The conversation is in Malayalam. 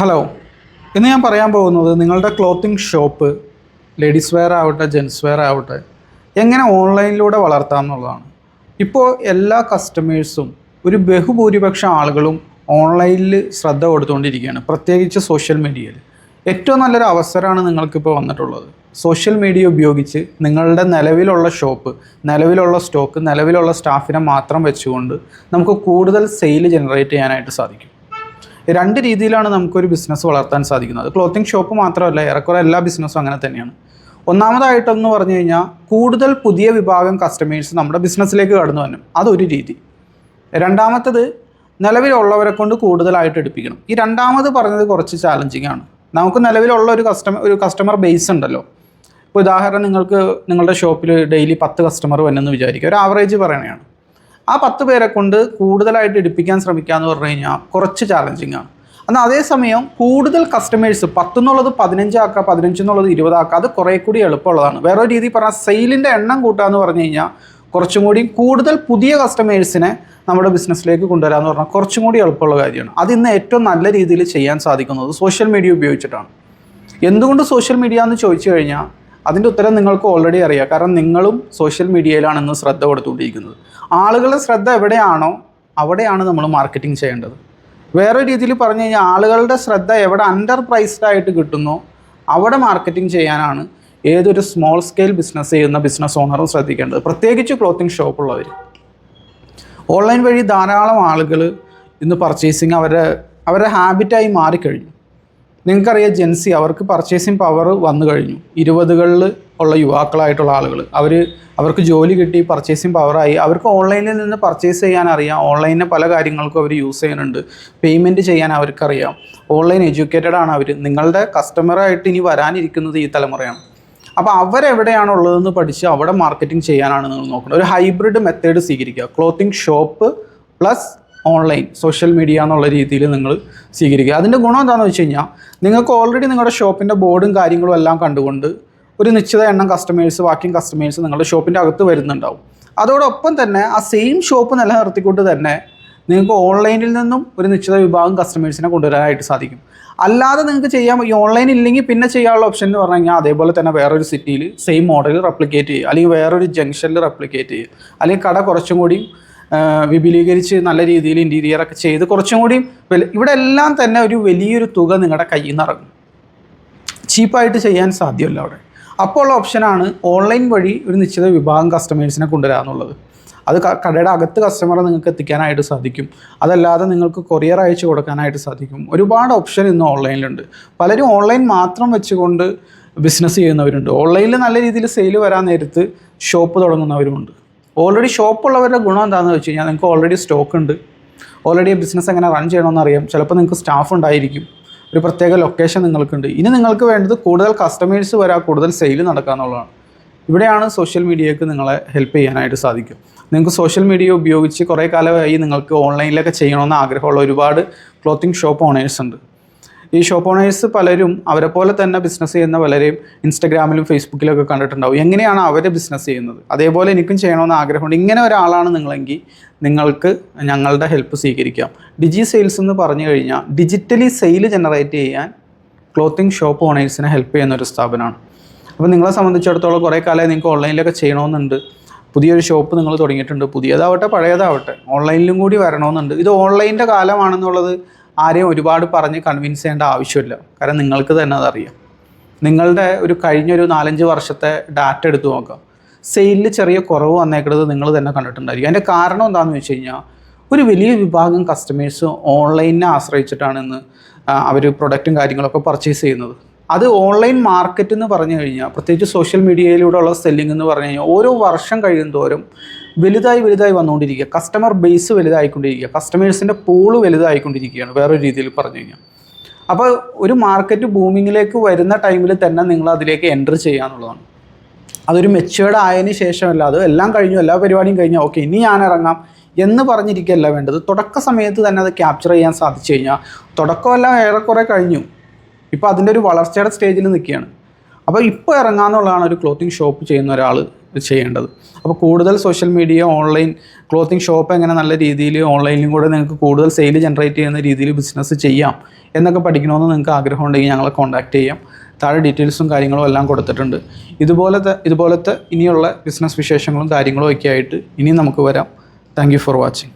ഹലോ ഇന്ന് ഞാൻ പറയാൻ പോകുന്നത് നിങ്ങളുടെ ക്ലോത്തിങ് ഷോപ്പ് ലേഡീസ് വെയർ ആവട്ടെ ജെൻസ് വെയർ ആവട്ടെ എങ്ങനെ ഓൺലൈനിലൂടെ വളർത്താം എന്നുള്ളതാണ്. ഇപ്പോൾ എല്ലാ കസ്റ്റമേഴ്സും ഒരു ബഹുഭൂരിപക്ഷം ആളുകളും ഓൺലൈനിൽ ശ്രദ്ധ കൊടുത്തുകൊണ്ടിരിക്കുകയാണ് പ്രത്യേകിച്ച് സോഷ്യൽ മീഡിയയിൽ ഏറ്റവും നല്ലൊരു അവസരമാണ് നിങ്ങൾക്കിപ്പോൾ വന്നിട്ടുള്ളത്. സോഷ്യൽ മീഡിയ ഉപയോഗിച്ച് നിങ്ങളുടെ നിലവിലുള്ള ഷോപ്പ് നിലവിലുള്ള സ്റ്റോക്ക് നിലവിലുള്ള സ്റ്റാഫിനെ മാത്രം വെച്ചുകൊണ്ട് നമുക്ക് കൂടുതൽ സെയിൽ ജനറേറ്റ് ചെയ്യാനായിട്ട് സാധിക്കും. രണ്ട് രീതിയിലാണ് നമുക്കൊരു ബിസിനസ് വളർത്താൻ സാധിക്കുന്നത്. ക്ലോത്തിങ് ഷോപ്പ് മാത്രമല്ല ഏറെക്കുറെ എല്ലാ ബിസിനസ്സും അങ്ങനെ തന്നെയാണ്. ഒന്നാമതായിട്ടെന്ന് പറഞ്ഞു കഴിഞ്ഞാൽ കൂടുതൽ പുതിയ വിഭാഗം കസ്റ്റമേഴ്സ് നമ്മുടെ ബിസിനസ്സിലേക്ക് കടന്നു വന്നു അതൊരു രീതി. രണ്ടാമത്തത് നിലവിലുള്ളവരെ കൊണ്ട് കൂടുതലായിട്ട് എടുപ്പിക്കണം. ഈ രണ്ടാമത് പറഞ്ഞത് കുറച്ച് ചാലഞ്ചിങ് ആണ്. നമുക്ക് നിലവിലുള്ള ഒരു കസ്റ്റമർ ഒരു കസ്റ്റമർ ബേസ് ഉണ്ടല്ലോ. ഇപ്പോൾ ഉദാഹരണം നിങ്ങൾക്ക് നിങ്ങളുടെ ഷോപ്പിൽ ഡെയിലി പത്ത് കസ്റ്റമർ വന്നെന്ന് വിചാരിക്കുക ഒരു ആവറേജ് പറയണതാണ്. ആ പത്ത് പേരെ കൊണ്ട് കൂടുതലായിട്ട് എടുപ്പിക്കാൻ ശ്രമിക്കുക എന്ന് പറഞ്ഞു കഴിഞ്ഞാൽ കുറച്ച് ചാലഞ്ചിങ് ആണ്. എന്നാൽ അതേസമയം കൂടുതൽ കസ്റ്റമേഴ്സ് പത്തെന്നുള്ളത് പതിനഞ്ചാക്കുക പതിനഞ്ച് എന്നുള്ളത് ഇരുപതാക്കുക അത് കുറേ കൂടി എളുപ്പമുള്ളതാണ്. വേറെ ഒരു രീതി പറഞ്ഞാൽ സെയിലിന്റെ എണ്ണം കൂട്ടുക എന്ന് പറഞ്ഞു കഴിഞ്ഞാൽ കുറച്ചും കൂടി കൂടുതൽ പുതിയ കസ്റ്റമേഴ്സിനെ നമ്മുടെ ബിസിനസ്സിലേക്ക് കൊണ്ടുവരാമെന്ന് പറഞ്ഞാൽ കുറച്ചും കൂടി എളുപ്പമുള്ള കാര്യമാണ്. അത് ഇന്ന് ഏറ്റവും നല്ല രീതിയിൽ ചെയ്യാൻ സാധിക്കുന്നത് സോഷ്യൽ മീഡിയ ഉപയോഗിച്ചിട്ടാണ്. എന്തുകൊണ്ട് സോഷ്യൽ മീഡിയ എന്ന് ചോദിച്ചു കഴിഞ്ഞാൽ അതിന്റെ ഉത്തരം നിങ്ങൾക്ക് ഓൾറെഡി അറിയാം. കാരണം നിങ്ങളും സോഷ്യൽ മീഡിയയിലാണ് ഇന്ന് ശ്രദ്ധ കൊടുത്തുകൊണ്ടിരിക്കുന്നത്. ആളുകളുടെ ശ്രദ്ധ എവിടെയാണോ അവിടെയാണ് നമ്മൾ മാർക്കറ്റിംഗ് ചെയ്യേണ്ടത്. വേറെ രീതിയിൽ പറഞ്ഞു കഴിഞ്ഞാൽ ആളുകളുടെ ശ്രദ്ധ എവിടെ അണ്ടർ പ്രൈസ്ഡ് ആയിട്ട് കിട്ടുന്നോ അവിടെ മാർക്കറ്റിംഗ് ചെയ്യാനാണ് ഏതൊരു സ്മോൾ സ്കെയിൽ ബിസിനസ് ചെയ്യുന്ന ബിസിനസ് ഓണറും ശ്രദ്ധിക്കേണ്ടത്. പ്രത്യേകിച്ച് ക്ലോത്തിങ് ഷോപ്പുള്ളവർ ഓൺലൈൻ വഴി ധാരാളം ആളുകൾ ഇന്ന് പർച്ചേസിങ് അവരുടെ അവരുടെ ഹാബിറ്റായി മാറിക്കഴിഞ്ഞു. നിങ്ങൾക്കറിയാം ജെൻസി അവർക്ക് പർച്ചേസിങ് പവർ വന്നു കഴിഞ്ഞു. ഇരുപതുകളിൽ ഉള്ള യുവാക്കളായിട്ടുള്ള ആളുകൾ അവർ അവർക്ക് ജോലി കിട്ടി പർച്ചേസിങ് പവറായി അവർക്ക് ഓൺലൈനിൽ നിന്ന് പർച്ചേസ് ചെയ്യാൻ അറിയാം ഓൺലൈനിൽ പല കാര്യങ്ങൾക്കും അവർ യൂസ് ചെയ്യുന്നുണ്ട്. പേയ്മെന്റ് ചെയ്യാൻ അവർക്കറിയാം. ഓൺലൈൻ എഡ്യൂക്കേറ്റഡ് ആണ് അവർ നിങ്ങളുടെ കസ്റ്റമറായിട്ട് ഇനി വരാനിരിക്കുന്നത് ഈ തലമുറയാണ്. അപ്പോൾ അവരെവിടെയാണ് ഉള്ളതെന്ന് പഠിച്ച് അവിടെ മാർക്കറ്റിംഗ് ചെയ്യാനാണ് നിങ്ങൾ നോക്കുന്നത്. ഒരു ഹൈബ്രിഡ് മെത്തേഡ് സ്വീകരിക്കുക. Clothing shop plus online social media എന്നുള്ള രീതിയിൽ നിങ്ങൾ സ്വീകരിക്കുക. അതിന്റെ ഗുണം എന്താണെന്ന് വെച്ച് കഴിഞ്ഞാൽ നിങ്ങൾക്ക് ഓൾറെഡി നിങ്ങളുടെ ഷോപ്പിന്റെ ബോർഡും കാര്യങ്ങളും എല്ലാം കണ്ടുകൊണ്ട് ഒരു നിശ്ചിത എണ്ണം കസ്റ്റമേഴ്സ് ബാക്കിയും കസ്റ്റമേഴ്സ് നിങ്ങളുടെ ഷോപ്പിന്റെ അകത്ത് വരുന്നുണ്ടാവും. അതോടൊപ്പം തന്നെ ആ സെയിം ഷോപ്പ് നിലനിർത്തിക്കൊണ്ട് തന്നെ നിങ്ങൾക്ക് ഓൺലൈനിൽ നിന്നും ഒരു നിശ്ചിത വിഭാഗം കസ്റ്റമേഴ്സിനെ കൊണ്ടുവരാനായിട്ട് സാധിക്കും. അല്ലാതെ നിങ്ങൾക്ക് ചെയ്യാൻ ഈ ഓൺലൈൻ ഇല്ലെങ്കിൽ പിന്നെ ചെയ്യാനുള്ള ഓപ്ഷൻ എന്ന് പറഞ്ഞു കഴിഞ്ഞാൽ അതേപോലെ തന്നെ വേറൊരു സിറ്റിയിൽ സെയിം മോഡൽ റെപ്ലിക്കേറ്റ് ചെയ്യുക. അല്ലെങ്കിൽ വേറൊരു ജംഗ്ഷനിൽ റെപ്ലിക്കേറ്റ് ചെയ്യുക. അല്ലെങ്കിൽ കട കുറച്ചും കൂടി ആ, വിപുലീകരിച്ച് നല്ല രീതിയിൽ ഇന്റീരിയർ ഒക്കെ ചെയ്ത് കുറച്ചും കൂടി ഇവിടെ എല്ലാം തന്നെ ഒരു വലിയൊരു തുക നിങ്ങളുടെ കയ്യിൽ നിന്ന് ഇറങ്ങും. ചീപ്പായിട്ട് ചെയ്യാൻ സാധ്യമല്ല അവിടെ. അപ്പോൾ ഉള്ള ഓപ്ഷനാണ് ഓൺലൈൻ വഴി ഒരു നിശ്ചിത വിഭാഗം കസ്റ്റമേഴ്സിനെ കൊണ്ടുവരിക എന്നുള്ളത്. അത് കടയുടെ അകത്ത് കസ്റ്റമറെ നിങ്ങൾക്ക് എത്തിക്കാനായിട്ട് സാധിക്കും. അതല്ലാതെ നിങ്ങൾക്ക് കൊറിയർ അയച്ചു കൊടുക്കാനായിട്ട് സാധിക്കും. ഒരുപാട് ഓപ്ഷൻ ഇന്ന് ഓൺലൈനിലുണ്ട് പലരും ഓൺലൈൻ മാത്രം വെച്ചുകൊണ്ട് ബിസിനസ് ചെയ്യുന്നവരുണ്ട്. ഓൺലൈനിൽ നല്ല രീതിയിൽ സെയിൽ വരാൻ നേരത്ത് ഷോപ്പ് തുടങ്ങുന്നവരുമുണ്ട്. ഓൾറെഡി ഷോപ്പുള്ളവരുടെ ഗുണം എന്താണെന്ന് വെച്ച് കഴിഞ്ഞാൽ നിങ്ങൾക്ക് ഓൾറെഡി സ്റ്റോക്ക് ഉണ്ട്. ഓൾറെഡി ബിസിനസ് എങ്ങനെ റൺ ചെയ്യണമെന്ന് അറിയാം. ചിലപ്പോൾ നിങ്ങൾക്ക് സ്റ്റാഫ് ഉണ്ടായിരിക്കും. ഒരു പ്രത്യേക ലൊക്കേഷൻ നിങ്ങൾക്കുണ്ട്. ഇനി നിങ്ങൾക്ക് വേണ്ടത് കൂടുതൽ കസ്റ്റമേഴ്സ് വരാൻ കൂടുതൽ സെയിൽ നടക്കുക എന്നുള്ളതാണ്. ഇവിടെയാണ് സോഷ്യൽ മീഡിയയ്ക്ക് നിങ്ങളെ ഹെൽപ്പ് ചെയ്യാനായിട്ട് സാധിക്കും നിങ്ങൾക്ക് സോഷ്യൽ മീഡിയ ഉപയോഗിച്ച് കുറേ കാലമായി നിങ്ങൾക്ക് ഓൺലൈനിലൊക്കെ ചെയ്യണമെന്ന് ആഗ്രഹമുള്ള ഒരുപാട് ക്ലോത്തിങ് ഷോപ്പ് ഓണേഴ്സ് ഉണ്ട്. ഈ ഷോപ്പ് ഓണേഴ്സ് പലരും അവരെ പോലെ തന്നെ ബിസിനസ് ചെയ്യുന്ന പലരെയും ഇൻസ്റ്റഗ്രാമിലും ഫേസ്ബുക്കിലൊക്കെ കണ്ടിട്ടുണ്ടാവും. എങ്ങനെയാണ് അവർ ബിസിനസ് ചെയ്യുന്നത്? അതേപോലെ എനിക്കും ചെയ്യണമെന്ന് ആഗ്രഹമുണ്ട്. ഇങ്ങനെ ഒരാളാണ് നിങ്ങളെങ്കിൽ നിങ്ങൾക്ക് ഞങ്ങളുടെ ഹെൽപ്പ് സ്വീകരിക്കാം. ഡിജി സെയിൽസ് എന്ന് പറഞ്ഞു കഴിഞ്ഞാൽ ഡിജിറ്റലി സെയിൽ ജനറേറ്റ് ചെയ്യാൻ ക്ലോത്തിങ് ഷോപ്പ് ഓണേഴ്സിനെ ഹെൽപ്പ് ചെയ്യുന്ന ഒരു സ്ഥാപനമാണ്. അപ്പോൾ നിങ്ങളെ സംബന്ധിച്ചിടത്തോളം കുറേ കാലമായി നിങ്ങൾക്ക് ഓൺലൈനിലൊക്കെ ചെയ്യണമെന്നുണ്ട്. പുതിയൊരു ഷോപ്പ് നിങ്ങൾ തുടങ്ങിയിട്ടുണ്ട്. പുതിയതാവട്ടെ പഴയതാവട്ടെ ഓൺലൈനിലും കൂടി വരണമെന്നുണ്ട്. ഇത് ഓൺലൈനിന്റെ കാലമാണെന്നുള്ളത് ആരെയും ഒരുപാട് പറഞ്ഞ് കൺവിൻസ് ചെയ്യേണ്ട ആവശ്യമില്ല. കാരണം നിങ്ങൾക്ക് തന്നെ അതറിയാം. നിങ്ങളുടെ ഒരു കഴിഞ്ഞൊരു നാലഞ്ച് വർഷത്തെ ഡാറ്റ എടുത്ത് നോക്കാം. സെയിലിൽ ചെറിയ കുറവ് വന്നേക്കുന്നത് നിങ്ങൾ തന്നെ കണ്ടിട്ടുണ്ടായിരിക്കും. അതിന്റെ കാരണം എന്താണെന്ന് വെച്ച് കഴിഞ്ഞാൽ ഒരു വലിയ വിഭാഗം കസ്റ്റമേഴ്സ് ഓൺലൈനിനെ ആശ്രയിച്ചിട്ടാണ് ഇന്ന് അവർ പ്രൊഡക്റ്റും കാര്യങ്ങളൊക്കെ പർച്ചേസ് ചെയ്യുന്നത്. അത് ഓൺലൈൻ മാർക്കറ്റ് എന്ന് പറഞ്ഞു കഴിഞ്ഞാൽ പ്രത്യേകിച്ച് സോഷ്യൽ മീഡിയയിലൂടെയുള്ള സെല്ലിംഗ് എന്ന് പറഞ്ഞു കഴിഞ്ഞാൽ ഓരോ വർഷം കഴിയുന്തോറും വലുതായി വലുതായി വന്നുകൊണ്ടിരിക്കുക. കസ്റ്റമർ ബേസ് വലുതായിക്കൊണ്ടിരിക്കുക. കസ്റ്റമേഴ്സിന്റെ പൂൾ വലുതായിക്കൊണ്ടിരിക്കുകയാണ് വേറൊരു രീതിയിൽ പറഞ്ഞു കഴിഞ്ഞാൽ. അപ്പോൾ ഒരു മാർക്കറ്റ് ബൂമിങ്ങിലേക്ക് വരുന്ന ടൈമിൽ തന്നെ നിങ്ങൾ അതിലേക്ക് എന്റർ ചെയ്യുക എന്നുള്ളതാണ്. അതൊരു മെച്ചുവേർഡ് ആയതിനു ശേഷമല്ല അത് എല്ലാം കഴിഞ്ഞു എല്ലാ പരിപാടിയും കഴിഞ്ഞാൽ ഓക്കെ ഇനി ഞാൻ ഇറങ്ങാം എന്ന് പറഞ്ഞിരിക്കുകയല്ല വേണ്ടത്. തുടക്ക സമയത്ത് തന്നെ അത് ക്യാപ്ചർ ചെയ്യാൻ സാധിച്ചു കഴിഞ്ഞാൽ തുടക്കമെല്ലാം ഏറെക്കുറെ കഴിഞ്ഞു. ഇപ്പോൾ അതിന്റെ ഒരു വളർച്ചയുടെ സ്റ്റേജിൽ നിൽക്കുകയാണ്. അപ്പോൾ ഇപ്പോൾ ഇറങ്ങാന്നുള്ളതാണ് ഒരു ക്ലോത്തിങ് ഷോപ്പ് ചെയ്യുന്ന ഒരാൾ ചെയ്യേണ്ടത്. അപ്പോൾ കൂടുതൽ social media online clothing shop എങ്ങനെ നല്ല രീതിയിൽ ഓൺലൈനിലും കൂടെ നിങ്ങൾക്ക് കൂടുതൽ സെയിൽ ജനറേറ്റ് ചെയ്യുന്ന രീതിയിൽ ബിസിനസ് ചെയ്യാം എന്നൊക്കെ പഠിക്കണമെന്ന് നിങ്ങൾക്ക് ആഗ്രഹം ഉണ്ടെങ്കിൽ ഞങ്ങളെ കോൺടാക്ട് ചെയ്യാം. താഴെ ഡീറ്റെയിൽസും കാര്യങ്ങളും എല്ലാം കൊടുത്തിട്ടുണ്ട്. ഇതുപോലത്തെ ഇതുപോലത്തെ ഇനിയുള്ള ബിസിനസ് വിശേഷങ്ങളും കാര്യങ്ങളും ഒക്കെ ആയിട്ട് ഇനിയും നമുക്ക് വരാം. Thank for watching